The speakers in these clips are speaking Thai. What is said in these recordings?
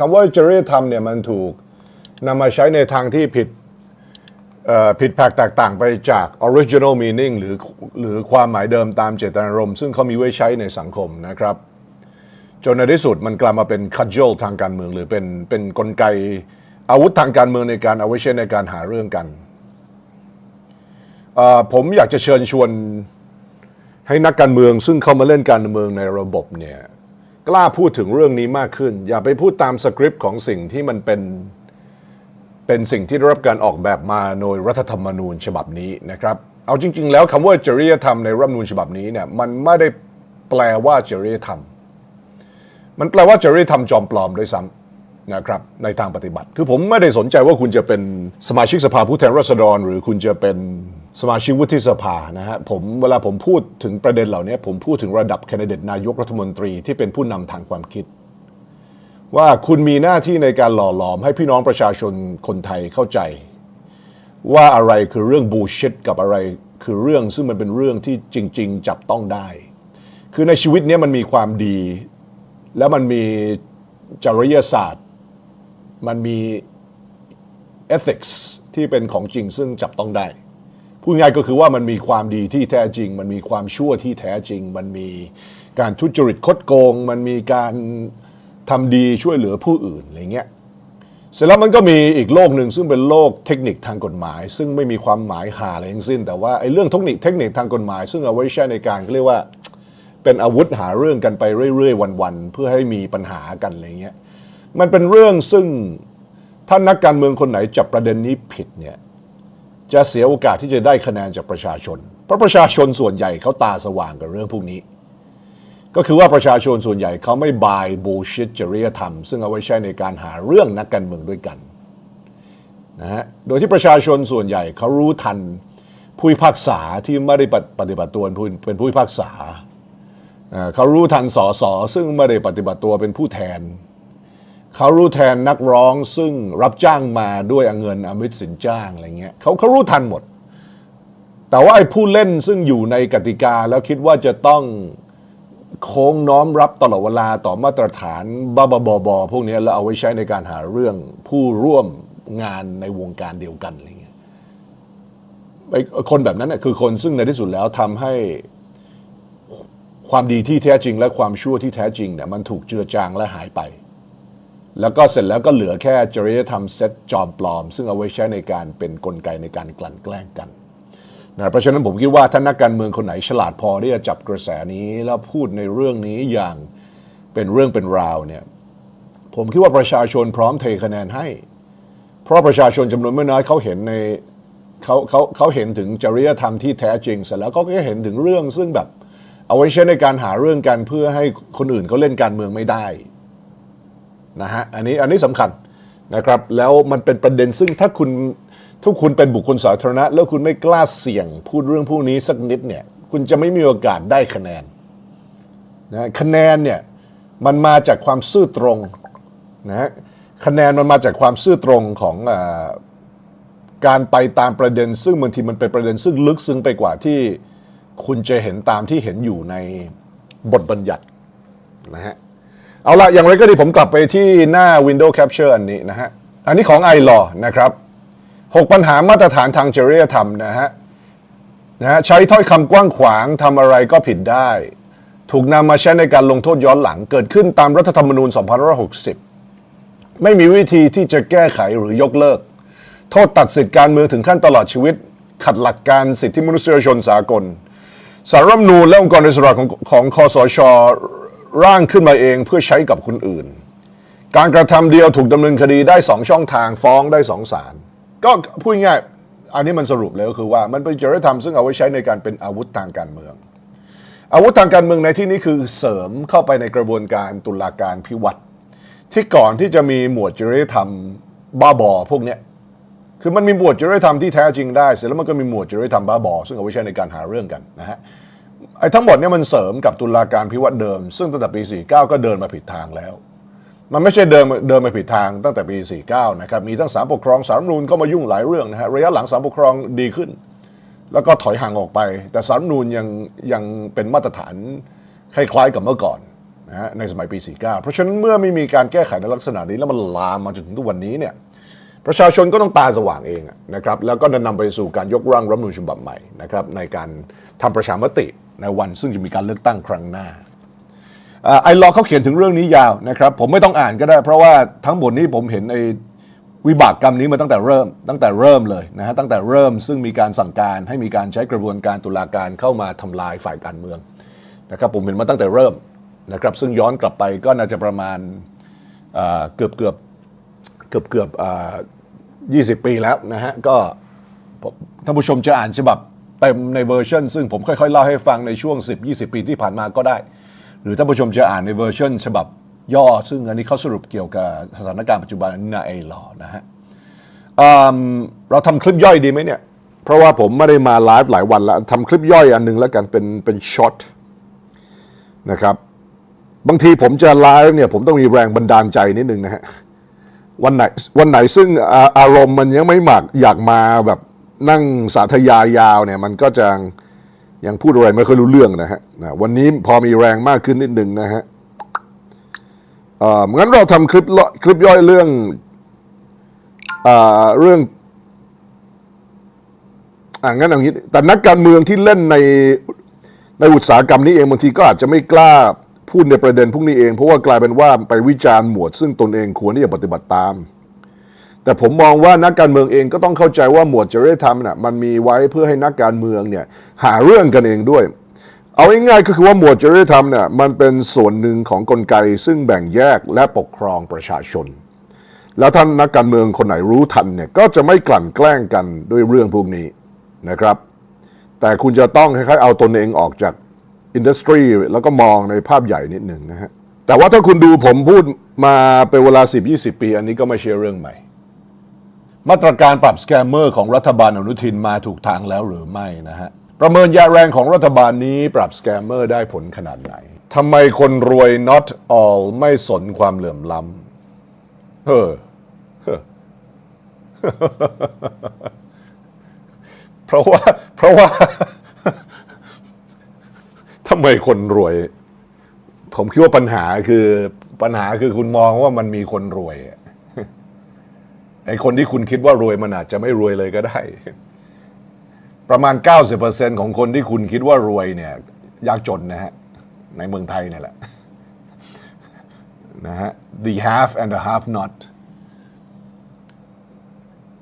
คำว่าจริยธรรมเนี่ยมันถูกนำมาใช้ในทางที่ผิดผิดแผกแตกต่างไปจาก original meaning หรือหรือความหมายเดิมตามเจตนารมณ์ซึ่งเขามีไว้ใช้ในสังคมนะครับ จนในที่สุดมันกลายมาเป็น cudgel ทางการเมือง หรือเป็นเป็นกลไกอาวุธทางการเมืองในการเอาไว้ใช้ในการหาเรื่องกัน ผมอยากจะเชิญชวนให้นักการเมืองซึ่งเข้ามาเล่นการเมืองในระบบเนี่ย กล้าพูดถึงเรื่องนี้มากขึ้น อย่าไปพูดตามสคริปต์ของสิ่งที่มันเป็นเป็นสิ่งที่ได้รับการออกแบบมาโดยรัฐธรรมนูญฉบับนี้นะครับ เอาจริง ๆ แล้วคำว่าจริยธรรมในรัฐธรรมนูญฉบับนี้เนี่ยมันไม่ได้แปลว่าจริยธรรม มันแปลว่าจริยธรรมจอมปลอมด้วยซ้ำนะครับในทางปฏิบัติ คือผมไม่ได้สนใจว่าคุณจะเป็นสมาชิกสภาผู้แทนราษฎร หรือคุณจะเป็น สมาชิกวุฒิสภานะฮะผมเวลาผมพูดถึงประเด็นเหล่านี้ผมพูดถึงระดับแคนดิเดตนายกรัฐมนตรีที่เป็นผู้นำทางความคิด ว่าคุณมีหน้าที่ในการหล่อหลอมให้พี่น้องประชาชนคนไทยเข้าใจ ว่าอะไรคือเรื่องบูชิดกับอะไรคือเรื่องซึ่งมันเป็นเรื่องที่จริง ๆ จับต้องได้ คือในชีวิตนี้มันมีความดี แล้วมันมีจริยศาสตร์ มันมี ethics ที่เป็นของจริงซึ่งจับต้องได้ พูดง่ายก็คือว่ามันมีความดีที่แท้จริง มันมีความชั่วที่แท้จริง มันมีการทุจริตคดโกง มันมีการทำดีช่วยเหลือผู้อื่นอะไรเงี้ยเสร็จแล้วมันก็มีอีกโลกหนึ่งซึ่งเป็นโลกเทคนิคทางกฎหมาย ซึ่งไม่มีความหมายหาอะไรทั้งสิ้น แต่ว่าไอ้เรื่องเทคนิคเทคนิคทางกฎหมาย ซึ่งเอาไว้ใช้ในการเรียกว่าเป็นอาวุธหาเรื่องกันไปเรื่อยๆ วันๆเพื่อให้มีปัญหากันอะไรเงี้ยมันเป็นเรื่องซึ่งถ้านักการเมืองคนไหนจับประเด็นนี้ผิดเนี่ย จะเสียโอกาสที่จะได้คะแนนจากประชาชน เพราะประชาชนส่วนใหญ่เขาตาสว่างกับเรื่องพวกนี้ ก็คือว่าประชาชนส่วนใหญ่เขาไม่บายบูชิดจริยธรรม ซึ่งเอาไว้ใช้ในการหาเรื่องนักการเมืองด้วยกันนะฮะ โดยที่ประชาชนส่วนใหญ่เขารู้ทันผู้พิพากษาที่ไม่ได้ปฏิบัติตัวเป็นผู้เป็นผู้พิพากษาเอ่อเขารู้ทันสอสอซึ่งไม่ได้ปฏิบัติตัวเป็นผู้แทน เขารู้แทนนักร้องซึ่งรับจ้างมาด้วยเงินอมิตสินจ้างอะไรเงี้ยเขาเขารู้ทันหมด แต่ว่าไอ้ผู้เล่นซึ่งอยู่ในกติกาแล้วคิดว่าจะต้องโค้งน้อมรับตลอดเวลาต่อมาตรฐานบ้าบอบอพวกนี้แล้วเอาไว้ใช้ในการหาเรื่องผู้ร่วมงานในวงการเดียวกันอะไรเงี้ยไอ้คนแบบนั้นน่ะคือคนซึ่งในที่สุดแล้วทำให้ความดีที่แท้จริงและความชั่วที่แท้จริงเนี่ยมันถูกเจือจางและหายไป แล้วก็เสร็จแล้วก็เหลือแค่จริยธรรมเซตจอมปลอม ซึ่งเอาไว้ใช้ในการเป็นกลไกในการกลั่นแกล้งกันนะเพราะฉะนั้นผมคิดว่าถ้านักการเมืองคนไหนฉลาดพอที่จะจับกระแสนี้แล้วพูดในเรื่องนี้อย่างเป็นเรื่องเป็นราวเนี่ยผมคิดว่าประชาชนพร้อมเทคะแนนให้ เพราะประชาชนจำนวนไม่น้อยเขาเห็นในเขาเขาเขาเห็นถึงจริยธรรมที่แท้จริงเสร็จแล้วก็เห็นถึงเรื่องซึ่งแบบ เอาไว้ใช้ในการหาเรื่องกันเพื่อให้คนอื่นเขาเล่นการเมืองไม่ได้ นะฮะอันนี้อันนี้สำคัญนะครับแล้วมันเป็นประเด็นซึ่งถ้าคุณถ้าคุณเป็นบุคคลสาธารณะ แล้วคุณไม่กล้าเสี่ยงพูดเรื่องพวกนี้สักนิดเนี่ยคุณจะไม่มีโอกาสได้คะแนนนะคะแนนเนี่ยมันมาจากความซื่อตรงนะฮะคะแนนมันมาจากความซื่อตรงของอการไปตามประเด็น ซึ่งบางทีมันเป็นประเด็นซึ่งลึกซึ้งไปกว่าที่คุณจะเห็นตามที่เห็นอยู่ในบทบัญญัตินะฮะ เอาละอย่างไรก็ดีผมกลับไปที่หน้า Window Capture อันนี้นะฮะ อันนี้ของ i l a w นะครับ 6 ปัญหามาตรฐานทางจริยธรรมนะฮะนะฮะใช้ถ้อยคำกว้างขวางทำอะไรก็ผิดได้ ถูกนำมาใช้ในการลงโทษย้อนหลังเกิดขึ้นตามรัฐธรรมนูญ2560 ไม่มีวิธีที่จะแก้ไขหรือยกเลิก โทษตัดสิทธิการเมืองถึงขั้นตลอดชีวิต ขัดหลักการสิทธิมนุษยชนสากล สารรัฐมนูญและองค์กรอิสระของของคอสช ร่างขึ้นมาเองเพื่อใช้กับคนอื่น การกระทำเดียวถูกดำเนินคดีได้สองช่องทางฟ้องได้สองศาลก็พูดง่ายอันนี้มันสรุปเลยก็คือว่ามันเป็นจริยธรรมซึ่งเอาไว้ใช้ในการเป็นอาวุธทางการเมือง อาวุธทางการเมืองในที่นี้คือเสริมเข้าไปในกระบวนการตุลาการพิวัตรที่ก่อนที่จะมีหมวดจริยธรรมบ้าบอพวกเนี้ยคือมันมีหมวดจริยธรรมที่แท้จริงได้ เสร็จแล้วมันก็มีหมวดจริยธรรมบ้าบอซึ่งเอาไว้ใช้ในการหาเรื่องกันนะฮะ ไอ้ทั้งหมดเนี่ยมันเสริมกับตุลาการพิวัตรเดิม ซึ่งตั้งแต่ปี 49 ก็เดินมาผิดทางแล้ว มันไม่ใช่เดินเดินมาผิดทางตั้งแต่ปี 49 นะครับ มีทั้งสารปกครองสารรัฐธรรมนูนเข้ามายุ่งหลายเรื่องนะฮะ ระยะหลังสารปกครองดีขึ้น แล้วก็ถอยห่างออกไป แต่สารรัฐธรรมนูนยังยังเป็นมาตรฐานคล้ายๆกับเมื่อก่อนนะฮะในสมัยปี 49 เพราะฉะนั้นเมื่อไม่มีการแก้ไขในลักษณะนี้แล้วมันลามมาจนถึงทุกวันนี้เนี่ยประชาชนก็ต้องตาสว่างเองนะครับแล้วก็นำไปสู่การยกร่างรัฐธรรมนูญฉบับใหม่นะครับในการทำประชามติ ในวันซึ่งจะมีการเลือกตั้งครั้งหน้าไอรอเขาเขียนถึงเรื่องนี้ยาวนะครับ ผมไม่ต้องอ่านก็ได้ เพราะว่าทั้งหมดนี้ผมเห็นไอวิบากกรรมนี้มาตั้งแต่เริ่ม ตั้งแต่เริ่มเลยนะฮะตั้งแต่เริ่มซึ่งมีการสั่งการให้มีการใช้กระบวนการตุลาการเข้ามาทำลายฝ่ายการเมืองนะครับผมเห็นมาตั้งแต่เริ่มนะครับซึ่งย้อนกลับไปก็น่าจะประมาณเกือบเกือบเกือบเกือบยี่สิบปีแล้วนะฮะก็ท่านผู้ชมจะอ่านฉบับ เต็มในเวอร์ชันซึ่งผมค่อยๆเล่าให้ฟังในช่วง 10-20 ปีที่ผ่านมาก็ได้ หรือท่านผู้ชมจะอ่านในเวอร์ชันฉบับย่อ ซึ่งอันนี้เขาสรุปเกี่ยวกับสถานการณ์ปัจจุบันอันนี้นะไอลอนะฮะเราทำคลิปย่อยดีไหมเนี่ย เพราะว่าผมไม่ได้มาไลฟ์หลายวันแล้วทำคลิปย่อยอันหนึ่งแล้วกันเป็นเป็นช็อตนะครับบางทีผมจะไลฟ์เนี่ยผมต้องมีแรงบันดาลใจนิดนึงนะฮะวันไหนวันไหนซึ่งออารมณ์มันยังไม่หมักอยากมาแบบ นั่งสาธยายาวเนี่ยมันก็จะยังพูดอะไรไม่ค่อยรู้เรื่องนะฮะนะวันนี้พอมีแรงมากขึ้นนิดนึงนะฮะเอ่องั้นเราทำคลิปละคลิปย่อยเรื่องเอ่อเรื่องอ่างั้นอย่างนี้แต่นักการเมืองที่เล่นในในอุตสาหกรรมนี้เองบางทีก็อาจจะไม่กล้าพูดในประเด็นพวกนี้เอง เพราะว่ากลายเป็นว่าไปวิจารณ์หมวด ซึ่งตนเองควรที่จะปฏิบัติตาม แต่ผมมองว่านักการเมืองเองก็ต้องเข้าใจว่าหมวดจริยธรรมน่ะมันมีไว้เพื่อให้นักการเมืองเนี่ยหาเรื่องกันเองด้วย เอาง่ายๆก็คือว่าหมวดจริยธรรมเนี่ยมันเป็นส่วนหนึ่งของกลไกซึ่งแบ่งแยกและปกครองประชาชน แล้วท่านนักการเมืองคนไหนรู้ทันเนี่ยก็จะไม่กลั่นแกล้งกันด้วยเรื่องพวกนี้นะครับ แต่คุณจะต้องคล้ายๆเอาตนเองออกจากอินดัสทรีแล้วก็มองในภาพใหญ่นิดหนึ่งนะฮะแต่ว่าถ้าคุณดูผมพูดมาเป็นเวลา 10-20 ปี อันนี้ก็ไม่ใช่เรื่องใหม่ มาตรการปรับสแกมเมอร์ของรัฐบาลอนุทินมาถูกทางแล้วหรือไม่นะฮะ ประเมินยาแรงของรัฐบาลนี้ปรับสแกมเมอร์ได้ผลขนาดไหนทำไมคนรวย not all ไม่สนความเหลื่อมล้ำเฮ้อเฮ้อเพราะว่า เพราะว่าทำไมคนรวย ผมคิดว่าปัญหาคือปัญหาคือคุณมองว่ามันมีคนรวยอะ ไอ้คนที่คุณคิดว่ารวยมันอาจจะไม่รวยเลยก็ได้ ประมาณ 90%ของคนที่คุณคิดว่ารวยเนี่ย ยากจนนะฮะ ในเมืองไทยเนี่ยแหละนะฮะ the half and the half not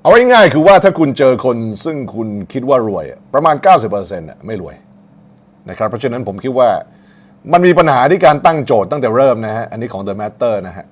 เอาง่ายๆคือว่าถ้าคุณเจอคนซึ่งคุณคิดว่ารวยอะประมาณ 90%น่ะไม่รวยนะครับเพราะฉะนั้นผมคิดว่ามันมีปัญหาที่การตั้งโจทย์ตั้งแต่เริ่มนะฮะ อันนี้ของ The Matter นะฮะ